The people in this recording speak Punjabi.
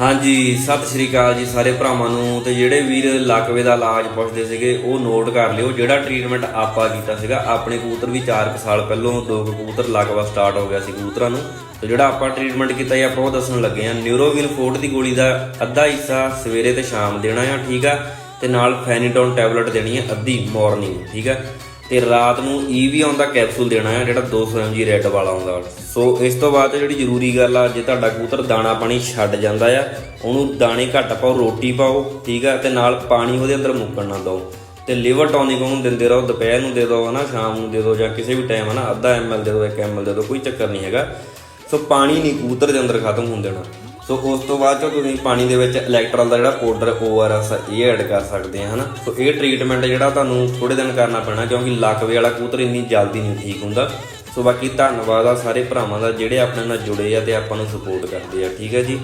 ਹਾਂਜੀ, ਸਤਿ ਸ਼੍ਰੀ ਅਕਾਲ ਜੀ ਸਾਰੇ ਭਰਾਵਾਂ ਨੂੰ ਤੇ ਜਿਹੜੇ ਵੀਰ ਲਾਕਵੇ ਦਾ ਇਲਾਜ ਪੁੱਛਦੇ ਸੀਗੇ, ਉਹ ਨੋਟ ਕਰ ਲਿਓ, ਜਿਹੜਾ ਟ੍ਰੀਟਮੈਂਟ ਆਪਾਂ ਕੀਤਾ ਸੀਗਾ, ਆਪਣੇ ਕਬੂਤਰ ਵੀ 4 ਸਾਲ ਪਹਿਲਾਂ ਦੋ ਕਬੂਤਰ ਲਾਕਵਾ ਸਟਾਰਟ ਹੋ ਗਿਆ ਸੀ ਕਬੂਤਰਾਂ ਨੂੰ। ਤੇ ਜਿਹੜਾ ਆਪਾਂ ਟ੍ਰੀਟਮੈਂਟ ਕੀਤਾ ਜੀ ਆਪਾਂ ਉਹ ਦੱਸਣ ਲੱਗੇ ਆ ਨਿਊਰੋਵਿਲ ਫੋਰਟ ਦੀ ਗੋਲੀ ਦਾ ਅੱਧਾ ਹਿੱਸਾ ਸਵੇਰੇ ਤੇ ਸ਼ਾਮ ਦੇਣਾ ਆ, ਠੀਕ ਆ? ਤੇ ਨਾਲ ਫੈਨੀਟੋਨ ਟੈਬਲੇਟ ਦੇਣੀ ਆ ਅੱਧੀ ਮਾਰਨਿੰਗ ਠੀਕ ਆ? ਤੇ ਰਾਤ ਨੂੰ ਈਵੀ ਆਉਂਦਾ ਕੈਪਸੂਲ ਦੇਣਾ ਹੈ ਜਿਹੜਾ 200 mg ਰੈੱਡ ਵਾਲਾ ਆਉਂਦਾ। ਸੋ ਇਸ ਤੋਂ ਬਾਅਦ ਜਿਹੜੀ ਜ਼ਰੂਰੀ ਗੱਲ ਆ ਜੇ ਤੁਹਾਡਾ ਕਬੂਤਰ ਦਾਣਾ ਪਾਣੀ ਛੱਡ ਜਾਂਦਾ ਆ। ਉਹਨੂੰ ਦਾਣੇ ਘੱਟ ਪਾਓ, ਰੋਟੀ ਪਾਓ, ਠੀਕ ਆ, ਤੇ ਨਾਲ ਪਾਣੀ ਉਹਦੇ ਅੰਦਰ ਮੁੱਕਣ ਨਾ ਦਿਓ। ਤੇ ਲਿਵਰ ਟੌਨਿਕ ਉਹਨੂੰ ਦਿੰਦੇ ਰਹੋ, ਦੁਪਹਿਰ ਨੂੰ ਦੇ ਦਿਓ, ਹਨਾ, ਸ਼ਾਮ ਨੂੰ ਦੇ ਦਿਓ, ਜਾਂ ਕਿਸੇ ਵੀ ਟਾਈਮ ਹਨਾ, ਅੱਧਾ ml ਦੇ ਦਿਓ 1 ml ਦੇ ਦਿਓ, ਕੋਈ ਚੱਕਰ ਨਹੀਂ ਹੈਗਾ। ਸੋ ਪਾਣੀ ਨਹੀਂ ਕਬੂਤਰ ਦੇ ਅੰਦਰ ਖਤਮ ਹੋਣ ਦੇਣਾ। ਸੋ ਉਸ ਤੋਂ ਬਾਅਦ ਚੋਂ ਤੁਸੀਂ ਪਾਣੀ ਦੇ ਵਿੱਚ ਇਲੈਕਟ੍ਰੋਲ ਦਾ ਜਿਹੜਾ ਪਾਊਡਰ ORS ਇਹ ਐਡ ਕਰ ਸਕਦੇ ਆ, ਹਨਾ? ਸੋ ਇਹ ਟ੍ਰੀਟਮੈਂਟ ਜਿਹੜਾ ਤੁਹਾਨੂੰ ਥੋੜੇ ਦਿਨ ਕਰਨਾ ਪੈਣਾ, ਕਿਉਂਕਿ ਲਾਕਵੇ ਵਾਲਾ ਕੂਤਰ ਇੰਨੀ ਜਲਦੀ ਨਹੀਂ ਠੀਕ ਹੁੰਦਾ। ਸੋ ਬਾਕੀ ਧੰਨਵਾਦ ਆ ਸਾਰੇ ਭਰਾਵਾਂ ਦਾ, ਜਿਹੜੇ ਆਪਣੇ ਨਾਲ ਜੁੜੇ ਆ ਤੇ ਆਪਾਂ ਨੂੰ ਸਪੋਰਟ ਕਰਦੇ ਆ, ਠੀਕ ਹੈ ਜੀ?